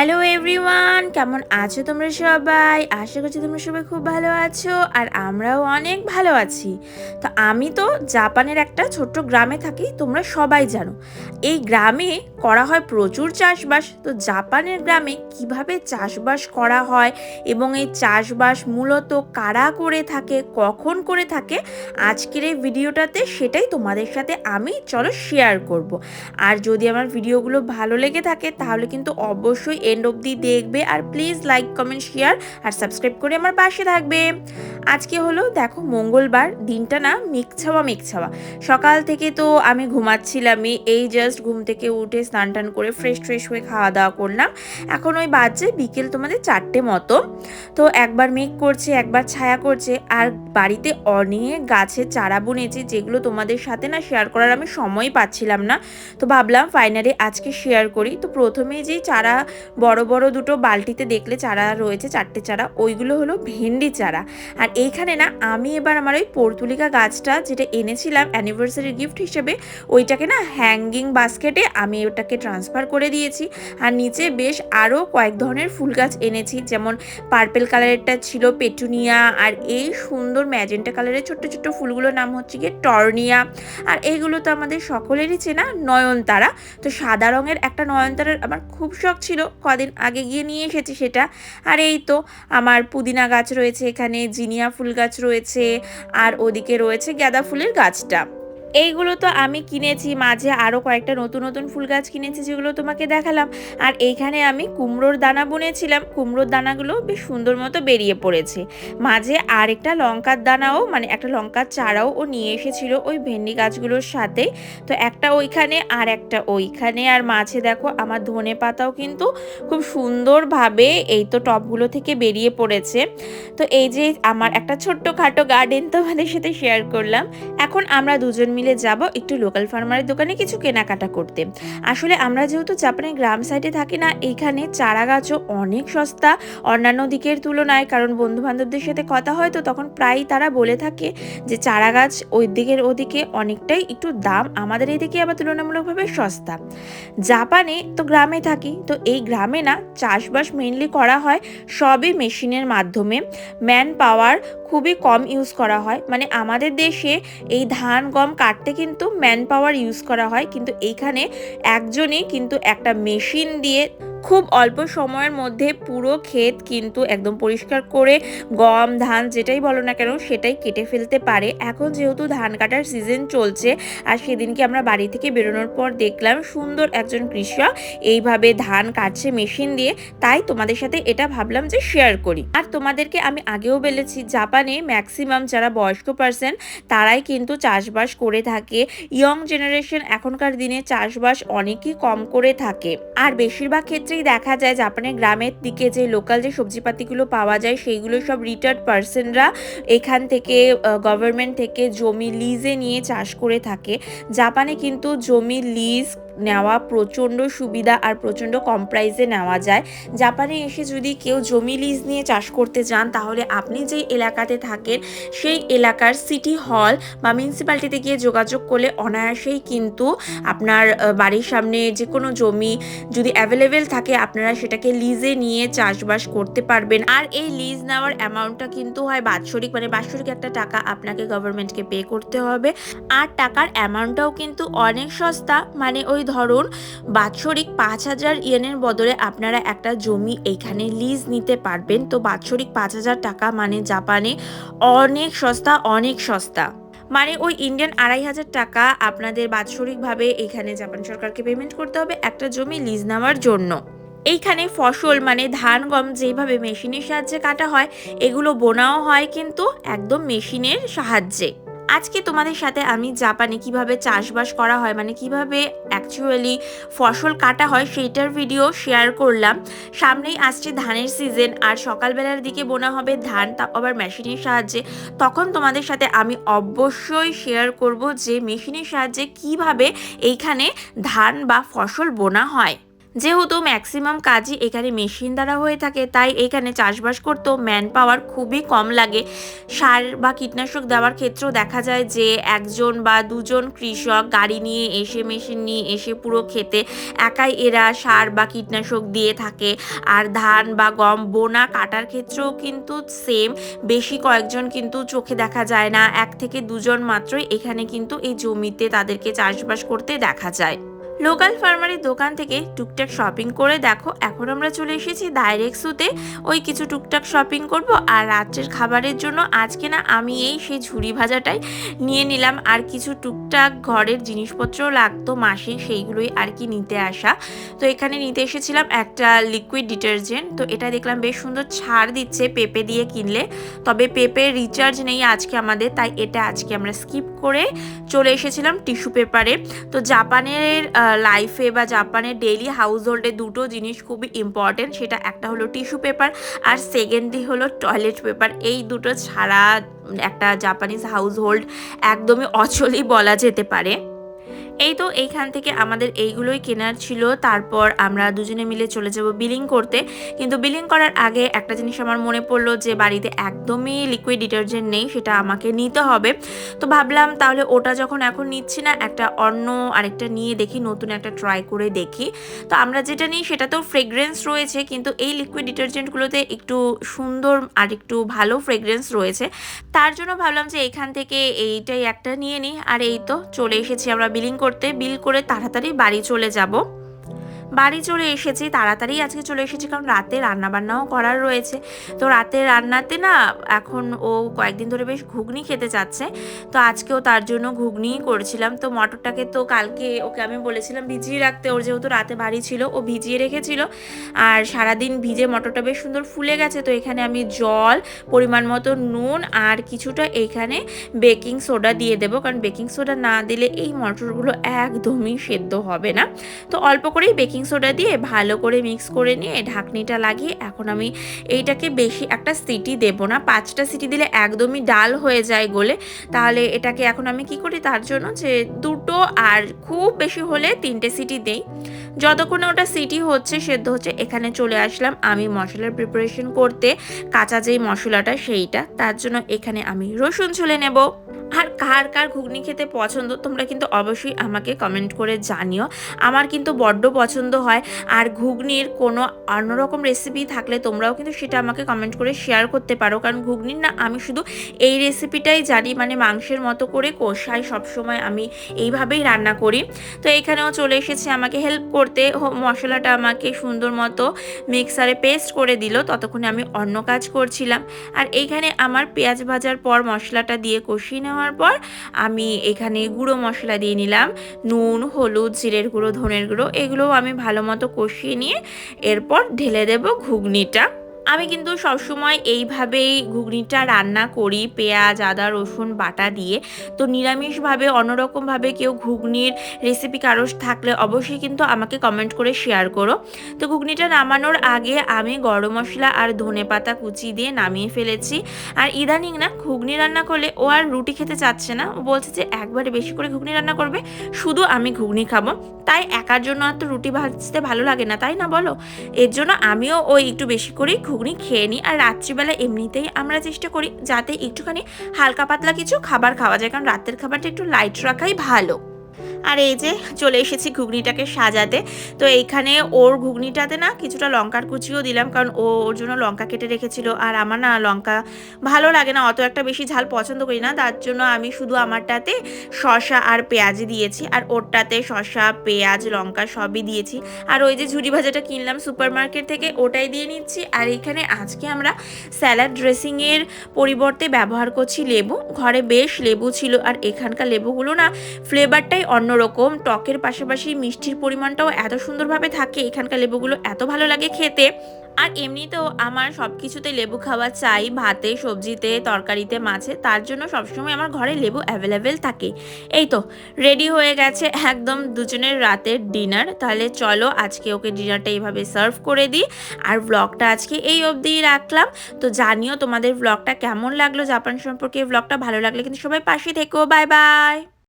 Hello everyone কেমন আছো তোমরা সবাই? আশা করছি তোমরা সবাই খুব ভালো আছো আর আমরাও অনেক ভালো আছি। তো আমি তো জাপানের একটা ছোট্ট গ্রামে থাকি, তোমরা সবাই জানো। এই গ্রামে করা হয় প্রচুর চাষবাস। তো জাপানের গ্রামে কীভাবে চাষবাস করা হয় এবং এই চাষবাস মূলত কারা করে থাকে, কখন করে থাকে, আজকের এই ভিডিওটাতে সেটাই তোমাদের সাথে আমি, চলো শেয়ার করব। আর যদি আমার ভিডিওগুলো ভালো লেগে থাকে, তাহলে কিন্তু অবশ্যই এন্ড অবধি দেখবে আর প্লিজ লাইক কমেন্ট শেয়ার আর সাবস্ক্রাইব করে আমার পাশে থাকবে। আজকে হলো, দেখো, মঙ্গলবার, দিনটা না মেঘছাওয়া মেঘছাওয়া। সকাল থেকে তো আমি ঘুমাচ্ছিলামই, এই জাস্ট ঘুম থেকে উঠে স্নান টান করে ফ্রেশ ফ্রেশ হয়ে খাওয়া দাওয়া করলাম। এখন ওই বাজছে বিকেল তোমাদের চারটে মতো। তো একবার মেঘ করছে, একবার ছায়া করছে, আর বাড়িতে অনেক গাছের চারা বুনেছি, যেগুলো তোমাদের সাথে না শেয়ার করার আমি সময় পাচ্ছিলাম না। তো ভাবলাম ফাইনালি আজকে শেয়ার করি। তো প্রথমেই যে চারা বড় বড় দুটো বালতিতে দেখলে চারা রয়েছে, চারটে চারা, ওইগুলো হলো ভেন্ডি চারা। আর এইখানে না, আমি এবার আমার ওই পর্তুলিকা গাছটা যেটা এনেছিলাম অ্যানিভার্সারি গিফট হিসেবে, ওইটাকে না হ্যাঙ্গিং বাস্কেটে আমি ওটাকে ট্রান্সফার করে দিয়েছি। আর নিচে বেশ আরও কয়েক ধরনের ফুল গাছ এনেছি, যেমন পার্পেল কালারেরটা ছিল পেটুনিয়া, আর এই সুন্দর ম্যাজেন্টা কালারের ছোট্ট ছোট্ট ফুলগুলোর নাম হচ্ছে গিয়ে টর্নিয়া। আর এইগুলো তো আমাদের সকলেরই চেনা নয়নতারা। তো সাদা রঙের একটা নয়নতারার আমার খুব শখ ছিল কদিন আগে গিয়ে নিয়ে এসেছি সেটা। আর এই তো আমার পুদিনা গাছ রয়েছে এখানে, জিনিয়া ফুল গাছ রয়েছে, আর ওদিকে রয়েছে গাঁদা ফুলের গাছটা। এইগুলো তো আমি কিনেছি, মাঝে আরও কয়েকটা নতুন নতুন ফুল গাছ কিনেছি যেগুলো তোমাকে দেখালাম। আর এইখানে আমি কুমড়োর দানা বুনেছিলাম, কুমড়োর দানাগুলো বেশ সুন্দর মতো বেরিয়ে পড়েছে। মাঝে আর একটা লঙ্কার দানাও মানে একটা লঙ্কার চারাও ও নিয়ে এসেছিল ওই ভেন্ডি গাছগুলোর সাথে। তো একটা ওইখানে আর একটা ওইখানে। আর মাঝে দেখো আমার ধনে পাতাও কিন্তু খুব সুন্দরভাবে এই তো টপগুলো থেকে বেরিয়ে পড়েছে। তো এই যে আমার একটা ছোট্ট খাটো গার্ডেন তোমাদের সাথে শেয়ার করলাম। এখন আমরা দুজন মিলে যাব একটু লোকাল ফার্মারের দোকানে কিছু কেনাকাটা করতে। আসলে আমরা যেহেতু জাপানের গ্রাম সাইডে থাকি না, এইখানে চারা গাছও অনেক সস্তা। অন্যান্য দিকের তুলনায়, কারণ বন্ধু বান্ধবদের সাথে কথা হয় তো তখন প্রায়ই তারা বলে থাকে যে চারা গাছ ওই দিকের ওদিকে অনেকটাই একটু দাম আমাদের এই এদিকে আবার তুলনামূলকভাবে সস্তা। জাপানে তো গ্রামে থাকি, তো এই গ্রামে না চাষবাস মেনলি করা হয় সবই মেশিনের মাধ্যমে। ম্যান পাওয়ার খুবই কম ইউজ করা হয়। মানে আমাদের দেশে এই ধান, গম কাটতে কিন্তু ম্যান পাওয়ার ইউজ করা হয়। কিন্তু এইখানে একজনই কিন্তু একটা মেশিন দিয়ে খুব অল্প সময়ের মধ্যে পুরো ক্ষেত কিন্তু একদম পরিষ্কার করে গম, ধান যেটাই বলো না কেন সেটাই কেটে ফেলতে পারে। এখন যেহেতু ধান কাটার সিজন চলছে আর সেদিনকে আমরা বাড়ি থেকে বেরোনোর পর দেখলাম সুন্দর একজন কৃষক এইভাবে ধান কাটছে মেশিন দিয়ে। তাই তোমাদের সাথে এটা ভাবলাম যে শেয়ার করি। আর তোমাদেরকে আমি আগেও বলেছি, জাপানে ম্যাক্সিমাম যারা বয়স্ক পার্সন তারাই কিন্তু চাষবাস করে থাকে। ইয়ং জেনারেশন এখনকার দিনে চাষবাস অনেকই কম করে থাকে। আর বেশিরভাগ ক্ষেত্রেই দেখা যায় জাপানের গ্রামের দিকে যে লোকাল যে সবজিপাতিগুলো পাওয়া যায়, সেইগুলো সব রিটার্ড পার্সনরা এখান থেকে গভর্নমেন্ট থেকে জমি লিজে নিয়ে চাষ করে থাকে। জাপানে কিন্তু জমি লিজ নেওয়া প্রচণ্ড সুবিধা আর প্রচণ্ড কম প্রাইসে নেওয়া যায়। জাপানে এসে যদি কেউ জমি লিজ নিয়ে চাষ করতে যান, তাহলে আপনি যেই এলাকাতে থাকেন, সেই এলাকার সিটি হল বা মিউনিসিপ্যালিটিতে গিয়ে যোগাযোগ করলে অনায়াসেই কিন্তু আপনার বাড়ির সামনে যে কোনো জমি যদি অ্যাভেলেবেল থাকে, আপনারা সেটাকে লিজে নিয়ে চাষবাস করতে পারবেন। আর এই লিজ নেওয়ার অ্যামাউন্টটা কিন্তু হয় বাৎসরিক মানে বাৎসরিক একটা টাকা আপনাকে গভর্নমেন্টকে পে করতে হবে। আর টাকার অ্যামাউন্টটাও কিন্তু অনেক সস্তা মানে ওই ধরুন, বাৎসরিক পাঁচ হাজার ইয়েনের বদলে আপনারা একটা জমি এইখানে লিজ নিতে পারবেন। তো বাৎসরিক পাঁচ হাজার টাকা মানে জাপানে অনেক সস্তা অনেক সস্তা। মানে ওই ইন্ডিয়ান আড়াই হাজার টাকা আপনাদের বাৎসরিকভাবে এখানে জাপান সরকারকে পেমেন্ট করতে হবে একটা জমি লিজ নেওয়ার জন্য। এইখানে ফসল মানে ধান, গম যেভাবে মেশিনের সাহায্যে কাটা হয়, এগুলো বোনাও হয় কিন্তু একদম মেশিনের সাহায্যে। আজকে তোমাদের সাথে আমি জাপানে কীভাবে চাষবাস করা হয় মানে কীভাবে অ্যাকচুয়ালি ফসল কাটা হয় সেইটার ভিডিও শেয়ার করলাম। সামনেই আসছে ধানের সিজন আর সকালবেলার দিকে বোনা হবে ধান, তা আবার মেশিনের সাহায্যে। তখন তোমাদের সাথে আমি অবশ্যই শেয়ার করব যে মেশিনের সাহায্যে কীভাবে এইখানে ধান বা ফসল বোনা হয়। যেহেতু ম্যাক্সিমাম কাজই এখানে মেশিন দ্বারা হয়ে থাকে, তাই এখানে চাষবাস করতেও ম্যান পাওয়ার খুবই কম লাগে। সার বা কীটনাশক দেওয়ার ক্ষেত্রেও দেখা যায় যে, একজন বা দুজন কৃষক গাড়ি নিয়ে এসে মেশিন নিয়ে এসে পুরো খেতে, একাই এরা সার বা কীটনাশক দিয়ে থাকে। আর ধান বা গম, বোনা কাটার ক্ষেত্রেও কিন্তু সেম বেশি কয়েকজন কিন্তু চোখে দেখা যায় না। এক থেকে দুজন মাত্রই এখানে কিন্তু এই জমিতে তাদেরকে চাষবাস করতে দেখা যায়। লোকাল ফার্মারের দোকান থেকে টুকটাক শপিং করে দেখো, এখন আমরা চলে এসেছি ডাইরেক্টসুতে ওই কিছু টুকটাক শপিং করব আর রাত্রের খাবারের জন্য আজকে না আমি এই সেই ঝুড়ি ভাজাটাই নিয়ে নিলাম। আর কিছু টুকটাক ঘরের জিনিসপত্র লাগতো মাসে, সেইগুলোই আর কি নিতে আসা। তো এখানে নিতে এসেছিলাম একটা লিকুইড ডিটারজেন্ট তো এটা দেখলাম বেশ সুন্দর ছাড় দিচ্ছে পেপে দিয়ে কিনলে। তবে পেপে রিচার্জ নেই আজকে আমাদের, তাই এটা আজকে আমরা স্কিপ করে চলে এসেছিলাম টিস্যু পেপারে তো জাপানের লাইফে বা জাপানের ডেইলি হাউস হোল্ডে দুটো জিনিস খুবই ইম্পর্টেন্ট সেটা একটা হলো টিস্যু পেপার আর সেকেন্ডলি হলো টয়লেট পেপার এই দুটো ছাড়া একটা জাপানিজ হাউস হোল্ড একদমই অচলই বলা যেতে পারে। এই তো এইখান থেকে আমাদের এইগুলোই কেনার ছিল। তারপর আমরা দুজনে মিলে চলে যাব বিলিং করতে। কিন্তু বিলিং করার আগে একটা জিনিস আমার মনে পড়ল যে বাড়িতে একদমই লিকুইড ডিটারজেন্ট নেই, সেটা আমাকে নিতে হবে। তো ভাবলাম তাহলে ওটা যখন এখন নিচ্ছি না, একটা অন্য আরেকটা নিয়ে দেখি, নতুন একটা ট্রাই করে দেখি। তো আমরা যেটা নিই সেটা তো ফ্রেগরেন্স রয়েছে, কিন্তু এই লিকুইড ডিটারজেন্টগুলোতে একটু সুন্দর আর একটু ভালো ফ্রেগরেন্স রয়েছে। তার জন্য ভাবলাম যে এখান থেকে এইটাই একটা নিয়ে নিই। আর এই তো চলে এসেছি আমরা বিলিং করতে বিল করে তাড়াতাড়ি বাড়ি চলে যাব। বাড়ি চলে এসেছি, তাড়াতাড়ি আজকে চলে এসেছি কারণ রাতে রান্নাবান্নাও করার রয়েছে। তো রাতে রান্নাতে না এখন ও কয়েকদিন ধরে বেশ ঘুগনি খেতে চাচ্ছে, তো আজকেও তার জন্য ঘুগনিই করেছিলাম। তো মটরটাকে তো কালকে ওকে আমি বলেছিলাম ভিজিয়ে রাখতে, ওর যেহেতু রাতে বাড়ি ছিল, ও ভিজিয়ে রেখেছিল। আর সারাদিন ভিজে মটরটা বেশ সুন্দর ফুলে গেছে, তো এখানে আমি জল, পরিমাণ মতো নুন আর কিছুটা এখানে বেকিং সোডা দিয়ে দেবো। কারণ বেকিং সোডা না দিলে এই মটরগুলো একদমই সেদ্ধ হবে না। তো অল্প করেই বেকিং বেকিং সোডা দিয়ে ভালো করে মিক্স করে নিয়ে ঢাকনিটা লাগিয়ে এখন আমি এইটাকে বেশি একটা সিটি দেব না। পাঁচটা সিটি দিলে একদমই ডাল হয়ে যায় গোলে। তাহলে এটাকে এখন আমি কি করি তার জন্য যে দুটো আর খুব বেশি হলে তিনটে সিটি দেই। যতক্ষণে ওটা সিটি হচ্ছে, সেদ্ধ হচ্ছে, এখানে চলে আসলাম আমি মশলার প্রিপারেশন করতে। কাঁচা যেই মশলাটা সেইটা, তার জন্য এখানে আমি রসুন ছুলে নেব। আর কার কার ঘুগনি খেতে পছন্দ, তোমরা কিন্তু অবশ্যই আমাকে কমেন্ট করে জানিও। আমার কিন্তু বড্ড পছন্দ হয়, আর ঘুগনির কোনো অন্যরকম রেসিপি থাকলে তোমরাও কিন্তু সেটা আমাকে কমেন্ট করে শেয়ার করতে পারো। কারণ ঘুগনির না, আমি শুধু এই রেসিপিটাই জানি মানে মাংসের মতো করে কষাই সবসময় আমি এইভাবেই রান্না করি। তো এখানেও চলে এসেছে আমাকে হেল্প করতে। মশলাটা আমাকে সুন্দর মতো মিক্সারে পেস্ট করে দিল, ততক্ষণে আমি অন্য কাজ করছিলাম। আর এইখানে আমার পেঁয়াজ ভাজার পর মশলাটা দিয়ে কষিয়ে নেওয়া নেওয়ার পর আমি এখানে গুঁড়ো মশলা দিয়ে নিলাম, নুন, হলুদ, জিরের গুঁড়ো, ধনের গুঁড়ো, এগুলোও আমি ভালো মতো কষিয়ে নিয়ে এরপর ঢেলে দেব ঘুগনিটা। আমি কিন্তু সবসময় এইভাবেই ঘুগনিটা রান্না করি, পেঁয়াজ, আদা, রসুন, বাটা দিয়ে। তো নিরামিষভাবে, অন্যরকমভাবে কেউ ঘুগনির রেসিপি কারও থাকলে অবশ্যই কিন্তু আমাকে কমেন্ট করে শেয়ার করো। তো ঘুগনিটা নামানোর আগে আমি গরম মশলা আর ধনে পাতা কুচি দিয়ে নামিয়ে ফেলেছি। আর ইদানিং না ঘুগনি রান্না করলে ও আর রুটি খেতে চাচ্ছে না। ও বলছে যে, একবারে বেশি করে ঘুগনি রান্না করবে, শুধু আমি ঘুগনি খাব। তাই একার জন্য আর তো রুটি ভাজতে ভালো লাগে না, তাই না বলো? এর জন্য আমিও ওই একটু বেশি করেই ঘুগনি খেয়ে নিই। আর রাত্রিবেলা এমনিতেই আমরা চেষ্টা করি যাতে একটুখানি হালকা পাতলা কিছু খাবার খাওয়া যায়। কারণ রাতের খাবারটা একটু লাইট রাখাই ভালো। আর এই যে চলে এসেছি ঘুগনিটাকে সাজাতে। তো এইখানে ওর ঘুগনিটাতে না কিছুটা লঙ্কার কুচিও দিলাম, কারণ ও ওর জন্য লঙ্কা কেটে রেখেছিল। আর আমার না লঙ্কা ভালো লাগে না, অত একটা বেশি ঝাল পছন্দ করি না। তার জন্য আমি শুধু আমারটাতে শশা আর পেঁয়াজ দিয়েছি, আর ওরটাতে শশা পেঁয়াজ, লঙ্কা সবই দিয়েছি। আর ওই যে ঝুড়ি ভাজাটা কিনলাম সুপার মার্কেট থেকে, ওটাই দিয়ে নিচ্ছি। আর এখানে আজকে আমরা স্যালাড ড্রেসিংয়ের পরিবর্তে ব্যবহার করছি লেবু। ঘরে বেশ লেবু ছিল, আর এখানকার লেবুগুলো না ফ্লেভারটাই অন্যরকম, টকের পাশাপাশি মিষ্টির পরিমাণটাও এত সুন্দরভাবে থাকে, এখানকার লেবুগুলো এত ভালো লাগে খেতে। আর এমনিতেও আমার সব কিছুতে লেবু খাওয়া চাই, ভাতে, সবজিতে, তরকারিতে, মাছে, তার জন্য সবসময় আমার ঘরে লেবু অ্যাভেলেবেল থাকে। এই তো রেডি হয়ে গেছে একদম দুজনের রাতের ডিনার তাহলে চলো আজকে ওকে ডিনারটা এইভাবে সার্ভ করে দিই। আর ব্লগটা আজকে এই অবধিই রাখলাম। তো জানিও তোমাদের ব্লগটা কেমন লাগল? জাপান সম্পর্কে ব্লগটা ভালো লাগলে কিন্তু সবাই পাশে থেকো। Bye bye